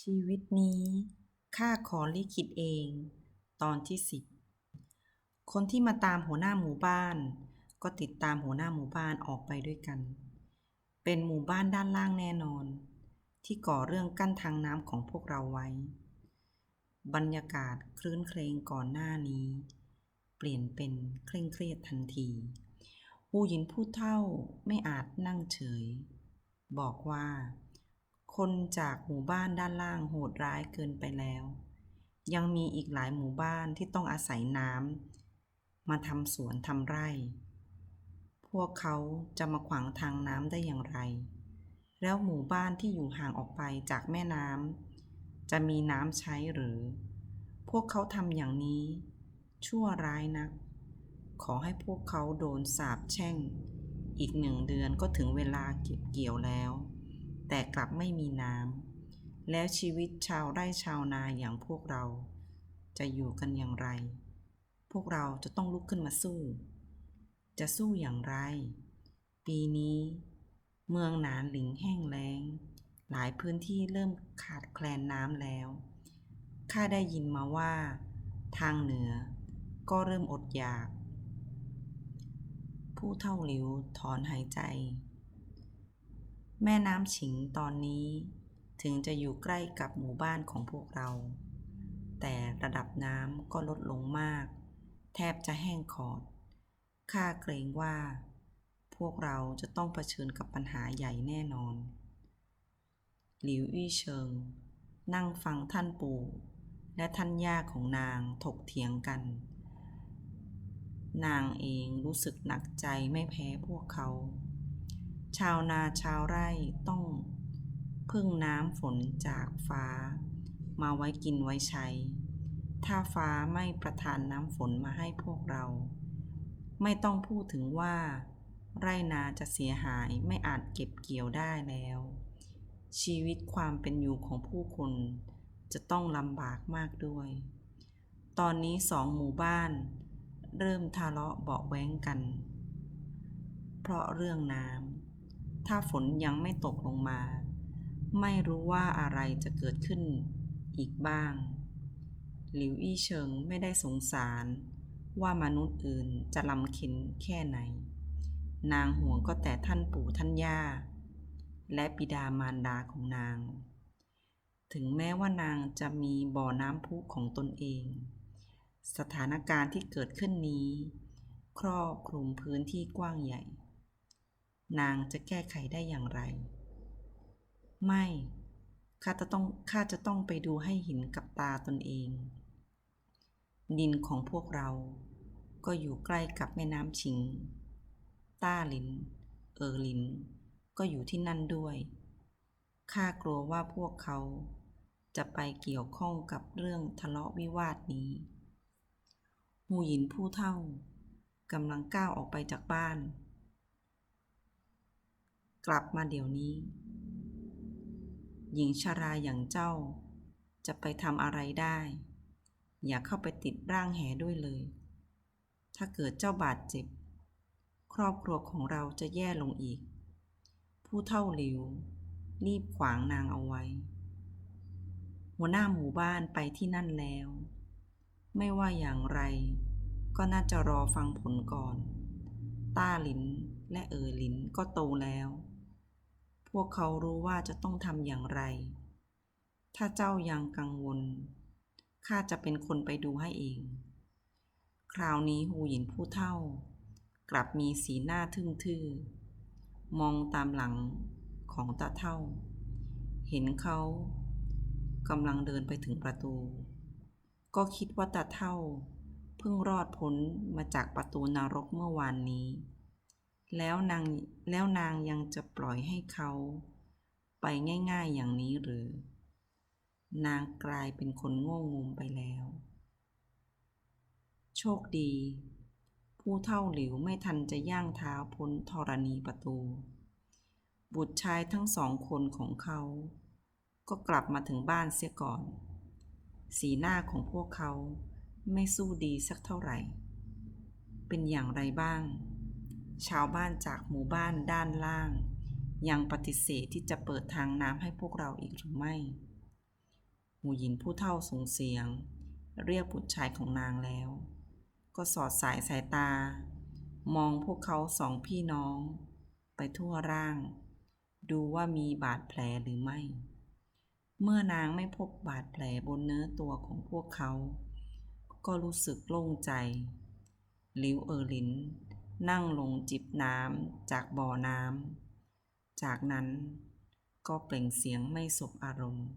ชีวิตนี้ข้าขอลิขิตเอง ตอนที่สิบคนที่มาตามหัวหน้าหมู่บ้าน ก็ติดตามหัวหน้าหมู่บ้านออกไปด้วยกัน เป็นหมู่บ้านด้านล่างแน่นอน ที่ก่อเรื่องกั้นทางน้ำของพวกเราไว้ บรรยากาศคลื้นเครงก่อนหน้านี้ เปลี่ยนเป็นเคร่งเครียดทันทีหูหยินผู้เท่าไม่อาจนั่งเฉย บอกว่า คนจากหมู่บ้านด้านล่างโหดร้ายเกินไปแล้ว ยังมีอีกหลายหมู่บ้านที่ต้องอาศัยน้ำมาทำสวนทำไร่ พวกเขาจะมาขวางทางน้ำได้อย่างไร แล้วหมู่บ้านที่อยู่ห่างออกไปจากแม่น้ำจะมีน้ำใช้หรือ พวกเขาทำอย่างนี้ ชั่วร้ายนัก ขอให้พวกเขาโดนสาปแช่ง อีกหนึ่งเดือนก็ถึงเวลาเก็บเกี่ยวแล้ว แต่กลับไม่มีน้ำแล้วชีวิตชาวไร่ชาวนาอย่างพวกเรา จะอยู่กันอย่างไร พวกเราจะต้องลุกขึ้นมาสู้ จะสู้อย่างไร ปีนี้ เมืองหนานหลิงแห้งแล้ง หลายพื้นที่เริ่มขาดแคลนน้ำแล้วข้าได้ยินมาว่า ทางเหนือก็เริ่มอดอยาก ผู้เท่าหลิวถอนหายใจ แม่น้ำฉิงตอนนี้ถึงจะอยู่ใกล้กับหมู่บ้านของพวกเรา แต่ระดับน้ำก็ลดลงมาก แทบจะแห้งขอด ข้าเกรงว่า พวกเราจะต้องเผชิญกับปัญหาใหญ่แน่นอน หลิวอี้เชิง นั่งฟังท่านปู่และท่านย่าของนางถกเถียงกัน นางเองรู้สึกหนักใจไม่แพ้พวกเขา ชาวนาชาวไร่ต้องพึ่งน้ำฝนจากฟ้า มาไว้กินไว้ใช้ ถ้าฟ้าไม่ประทานน้ำฝนมาให้พวกเรา ไม่ต้องพูดถึงว่า ไร่นาจะเสียหายไม่อาจเก็บเกี่ยวได้แล้ว ชีวิตความเป็นอยู่ของผู้คนจะต้องลำบากมากด้วย ตอนนี้สองหมู่บ้าน เริ่มทะเลาะเบาแว้งกัน เพราะเรื่องน้ำ ถ้าฝนยังไม่ตกลงมา ไม่รู้ว่าอะไรจะเกิดขึ้นอีกบ้าง หลิวอี้เฉิงไม่ได้สงสารว่ามนุษย์อื่นจะลำเค็นแค่ไหน นางห่วงก็แต่ท่านปู่ท่านย่า และบิดามารดาของนาง ถึงแม้ว่านางจะมีบ่อน้ำพุของตนเอง สถานการณ์ที่เกิดขึ้นนี้ ครอบคลุมพื้นที่กว้างใหญ่ นางจะแก้ไขได้อย่างไร ไม่ ข้าจะต้อง ข้าจะต้องไปดูให้เห็นกับตาตนเอง ดินของพวกเรา ก็อยู่ใกล้กับแม่น้ำชิง ต้าหลิน เออหลิน ก็อยู่ที่นั่นด้วย ข้ากลัวว่าพวกเขาจะไปเกี่ยวข้องกับเรื่องทะเลาะวิวาทนี้หูหยินผู้เท่ากำลังก้าวออกไปจากบ้าน กลับมาเดี๋ยวนี้ หญิงชาราอย่างเจ้า จะไปทำอะไรได้ อย่าเข้าไปติดร่างแหด้วยเลย ถ้าเกิดเจ้าบาดเจ็บ ครอบครัวของเราจะแย่ลงอีก ผู้เท่าหลิว รีบขวางนางเอาไว้ หัวหน้าหมู่บ้านไปที่นั่นแล้ว ไม่ว่าอย่างไร ก็น่าจะรอฟังผลก่อน ต้าหลินและเอ๋อหลินก็โตแล้ว พวกเขารู้ว่าจะต้องทำอย่างไร ถ้าเจ้ายังกังวล ข้าจะเป็นคนไปดูให้เอง คราวนี้หูหยินผู้เท่า กลับมีสีหน้าทึ่งทื่อ มองตามหลังของตาเท่า เห็นเขากำลังเดินไปถึงประตู ก็คิดว่าตาเท่า เพิ่งรอดพ้นมาจากประตูนรกเมื่อวานนี้ แล้วนางแล้วนางยังจะปล่อยให้เขาไปง่าย ๆอย่างนี้หรือ นางกลายเป็นคนโง่งมไปแล้ว โชคดี ผู้เท่าหลิวไม่ทันจะย่างเท้าพ้นธรณีประตู บุตรชายทั้งสองคนของเขา ก็กลับมาถึงบ้านเสียก่อน สีหน้าของพวกเขาไม่สู้ดีสักเท่าไหร่ เป็นอย่างไรบ้าง ชาวบ้านจากหมู่บ้านด้านล่าง ยังปฏิเสธที่จะเปิดทางน้ำให้พวกเราอีกหรือไม่ หมู่หญินผู้เฒ่าส่งเสียง เรียกบุตรชายของนางแล้ว ก็สอดสายสายตา มองพวกเขาสองพี่น้อง ไปทั่วร่าง ดูว่ามีบาดแผลหรือไม่ เมื่อนางไม่พบบาดแผลบนเนื้อตัวของพวกเขา ก็รู้สึกโล่งใจหลิวเออหลิน นั่งลงจิบน้ำจากบ่อน้ำ จากนั้นก็เปล่งเสียงไม่สบอารมณ์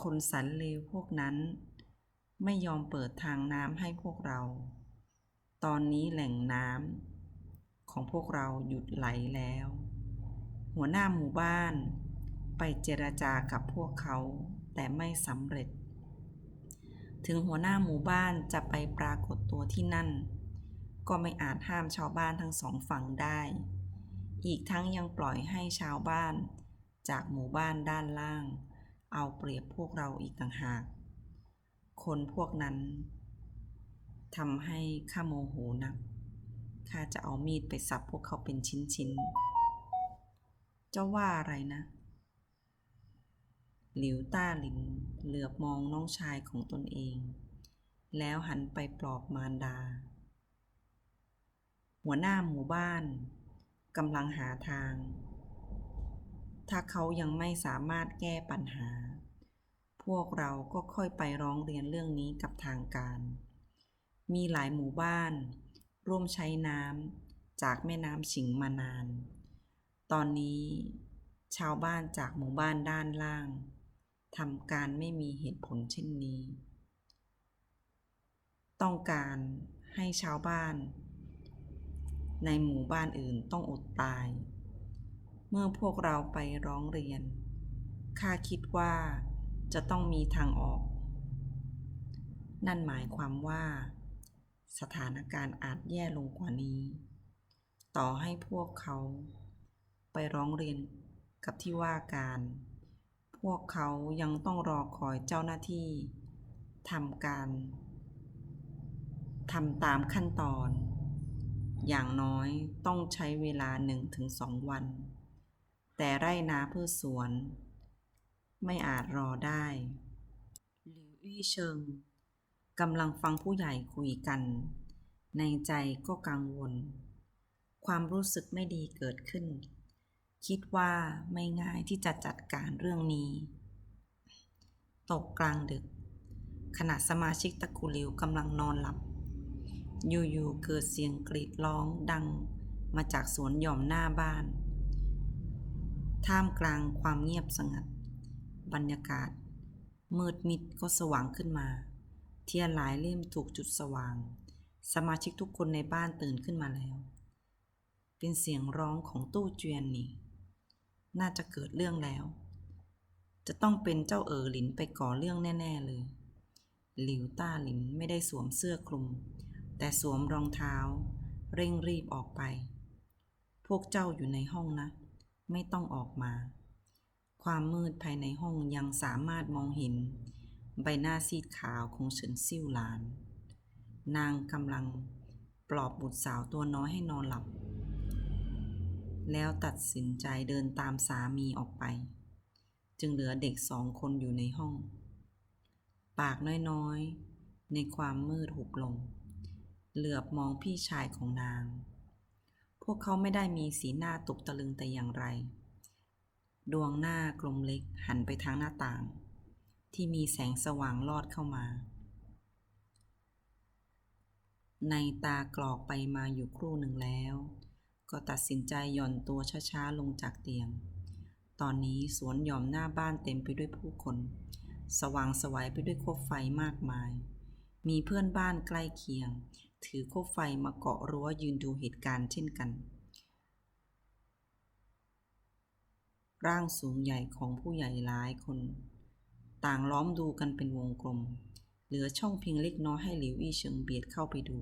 คนสันเลวพวกนั้น ไม่ยอมเปิดทางน้ำให้พวกเรา ตอนนี้แหล่งน้ำของพวกเราหยุดไหลแล้ว หัวหน้าหมู่บ้านไปเจรจากับพวกเขาแต่ไม่สำเร็จ ถึงหัวหน้าหมู่บ้านจะไปปรากฏตัวที่นั่น ก็ไม่อาจห้ามชาวบ้านทั้งสองฝั่งได้ อีกทั้งยังปล่อยให้ชาวบ้านจากหมู่บ้านด้านล่าง เอาเปรียบพวกเราอีกต่างหาก คนพวกนั้นทำให้ข้าโมโหนัก ข้าจะเอามีดไปสับพวกเขาเป็นชิ้นๆ เจ้าว่าอะไรนะ หลิวต้าหลินเหลือบมองน้องชายของตนเอง แล้วหันไปปลอบมารดา หัวหน้าหมู่บ้านกำลังหาทาง ถ้าเขายังไม่สามารถแก้ปัญหา พวกเราก็ค่อยไปร้องเรียนเรื่องนี้กับทางการ มีหลายหมู่บ้าน ร่วมใช้น้ำจากแม่น้ำฉิงมานาน ตอนนี้ชาวบ้านจากหมู่บ้านด้านล่างทำการไม่มีเหตุผลเช่นนี้ ต้องการให้ชาวบ้าน ในหมู่บ้านอื่นต้องอดตาย เมื่อพวกเราไปร้องเรียน ข้าคิดว่าจะต้องมีทางออก นั่นหมายความว่า สถานการณ์อาจแย่ลงกว่านี้ ต่อให้พวกเขา ไปร้องเรียนกับที่ว่าการ พวกเขายังต้องรอคอยเจ้าหน้าที่ทำการทำตามขั้นตอน อย่างน้อยต้องใช้เวลา 1-2 วัน แต่ไร่นาเพืชสวน ไม่อาจรอได้ หลิวอี้เชิงกำลังฟังผู้ใหญ่คุยกัน ในใจก็กังวล ความรู้สึกไม่ดีเกิดขึ้น คิดว่าไม่ง่ายที่จะจัดการเรื่องนี้ ตกกลางดึก ขณะสมาชิกตะกูลิวกำลังนอนหลับ อยู่ๆเกิดเสียงกรีดร้องดังมาจากสวนหย่อมหน้าบ้าน ท่ามกลางความเงียบสงัด บรรยากาศ มืดมิดก็สว่างขึ้นมา เทียนหลายเล่มถูกจุดสว่าง สมาชิกทุกคนในบ้านตื่นขึ้นมาแล้ว เป็นเสียงร้องของตู้เจียนนี่ น่าจะเกิดเรื่องแล้ว จะต้องเป็นเจ้าเอ๋อหลินไปก่อเรื่องแน่ ๆเลย หลิวต้าหลินไม่ได้สวมเสื้อคลุม แต่สวมรองเท้า เร่งรีบออกไป พวกเจ้าอยู่ในห้องนะ ไม่ต้องออกมา ความมืดภายในห้องยังสามารถมองเห็น ใบหน้าซีดขาวของเฉินซิ่วหลาน นางกำลังปลอบบุตรสาวตัวน้อยให้นอนหลับ แล้วตัดสินใจเดินตามสามีออกไป จึงเหลือเด็กสองคนอยู่ในห้อง ปากน้อยๆ ในความมืดหุบลง เหลือบมองพี่ชายของนาง พวกเขาไม่ได้มีสีหน้าตกตะลึงแต่อย่างไร ดวงหน้ากลมเล็กหันไปทางหน้าต่าง ที่มีแสงสว่างลอดเข้ามา ในตากรอกไปมาอยู่ครู่หนึ่งแล้ว ก็ตัดสินใจหย่อนตัวช้าๆลงจากเตียง ตอนนี้สวนหย่อมหน้าบ้านเต็มไปด้วยผู้คน สว่างสวัยไปด้วยโคบไฟมากมายมีเพื่อนบ้านใกล้เคียง ถือโคไฟมาเกาะรั้วยืนดูเหตุการณ์เช่นกัน ร่างสูงใหญ่ของผู้ใหญ่หลายคน ต่างล้อมดูกันเป็นวงกลม เหลือช่องเพียงเล็กน้อยให้หลิวอี้เฉิงเบียดเข้าไปดู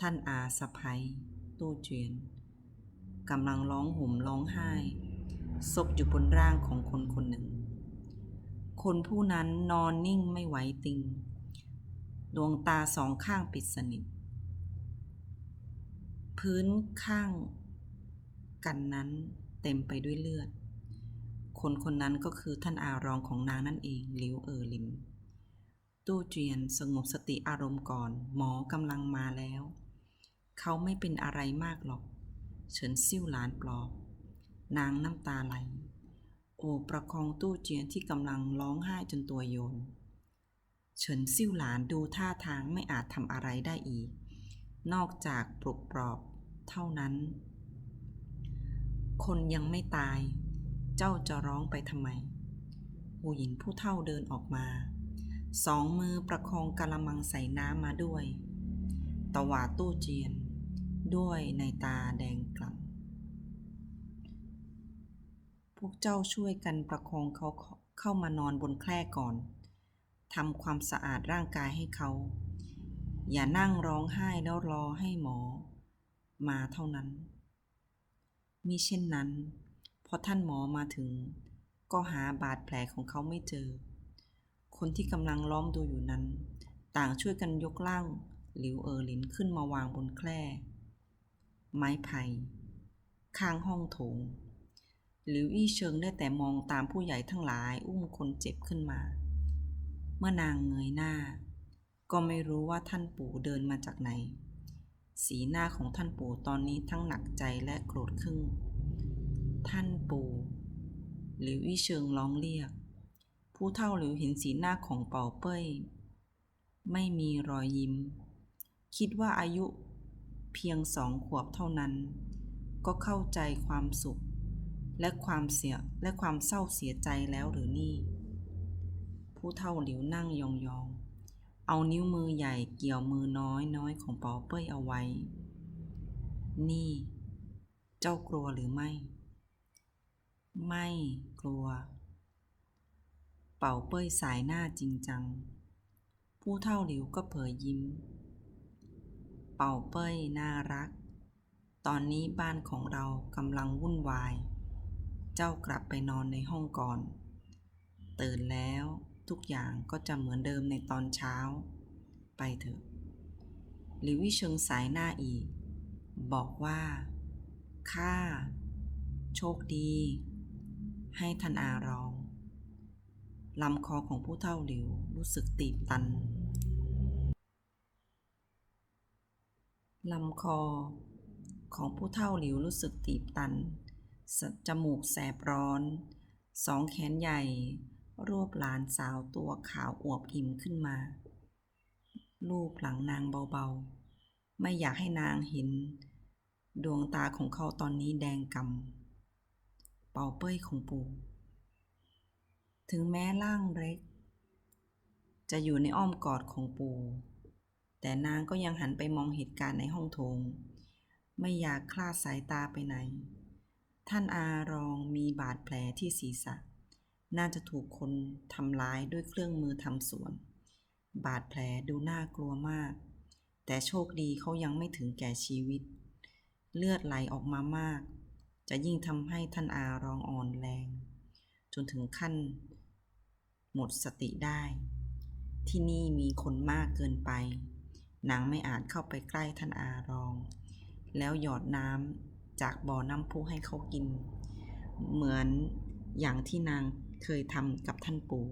ท่านอาสะพ้ยตู้เจียนกำลังร้องห่มร้องไห้ซบอยู่บนร่างของคนคนหนึ่ง คนผู้นั้นนอนนิ่งไม่ไหวติง ดวงตาสองข้างปิดสนิท พื้นข้างกันนั้นเต็มไปด้วยเลือด คนคนนั้นก็คือท่านอารองของนางนั่นเองหลิวเออลินตู้เจียนสงบสติอารมณ์ก่อน หมอกำลังมาแล้ว เขาไม่เป็นอะไรมากหรอก เฉินซิ่วหลานปลอบ นางน้ำตาไหล โอประคองตู้เจียนที่กำลังร้องไห้จนตัวโยน เฉินซิ่วหลานดูท่าทางไม่อาจทำอะไรได้อีก นอกจากปลุกปลอบเท่านั้น คนยังไม่ตาย เจ้าจะร้องไปทำไมหูหญินผู้เฒ่าเดินออกมา สองมือประคองกะละมังใส่น้ำมาด้วย ตวาดตู้เจียน ด้วยในตาแดงกล่ำพวกเจ้าช่วยกันประคองเขาเข้ามานอนบนแคร่ก่อน ทำความสะอาดร่างกายให้เขา อย่านั่งร้องไห้แล้วรอให้หมอ มาเท่านั้นมิเช่นนั้น พอท่านหมอมาถึง ก็หาบาดแผลของเขาไม่เจอ คนที่กำลังล้อมดูอยู่นั้น ต่างช่วยกันยกล่างหลิวเออหลินขึ้นมาวางบนแคร่ ไม้ไผ่ข้างห้องโถงหลิวอี้เชิงได้แต่มองตามผู้ใหญ่ทั้งหลายอุ้มคนเจ็บขึ้นมา เมื่อนางเงยหน้า ก็ไม่รู้ว่าท่านปู่เดินมาจากไหน สีหน้าของท่านปู่ตอนนี้ทั้งหนักใจและโกรธครึ่งท่านปู่หลิวอี้เชิงร้องเรียก ผู้เฒ่าหลิวเห็นสีหน้าของเป่าเป้ย ไม่มีรอยยิ้ม คิดว่าอายุเพียงสองขวบเท่านั้น ก็เข้าใจความสุข และความเสียและความเศร้าเสียใจแล้วหรือนี่ ผู้เฒ่าหลิวนั่งยองๆ เอานิ้วมือใหญ่เกี่ยวมือน้อยน้อยของเป่าเป้ยเอาไว้ นี่ เจ้ากลัวหรือไม่ ไม่กลัว เป่าเป้ยสายหน้าจริงจัง ผู้เท่าหลิวก็เผยยิ้ม เป่าเป้ยน่ารัก ตอนนี้บ้านของเรากำลังวุ่นวาย เจ้ากลับไปนอนในห้องก่อน ตื่นแล้ว ทุกอย่างก็จะเหมือนเดิมในตอนเช้า ไปเถอะ หลิววิเชิงสายหน้าอีก บอกว่าข้าโชคดี ให้ท่านอารองลำคอของผู้เฒ่าหลิวรู้สึกตีบตันลำคอ ของผู้เฒ่าหลิวรู้สึกตีบตัน จมูกแสบร้อน สองแขนใหญ่ รวบหลานสาวตัวขาวอวบอิ่มขึ้นมาลูบหลังนางเบาๆ ไม่อยากให้นางเห็น ดวงตาของเขาตอนนี้แดงกำ เป่าเป้ยของปู่ ถึงแม้ร่างเล็ก จะอยู่ในอ้อมกอดของปู่ แต่นางก็ยังหันไปมองเหตุการณ์ในห้องโถง ไม่อยากคลาดสายตาไปไหน ท่านอารองมีบาดแผลที่ศีรษะ น่าจะถูกคนทำร้ายด้วยเครื่องมือทำสวน บาดแผลดูน่ากลัวมาก แต่โชคดีเขายังไม่ถึงแก่ชีวิต เลือดไหลออกมามาก จะยิ่งทำให้ท่านอารองอ่อนแรง จนถึงขั้น หมดสติได้ ที่นี่มีคนมากเกินไป นางไม่อาจเข้าไปใกล้ท่านอารอง แล้วหยอดน้ำจากบ่อน้ำพุให้เขากิน เหมือนอย่างที่นาง เคยทำกับท่านปู่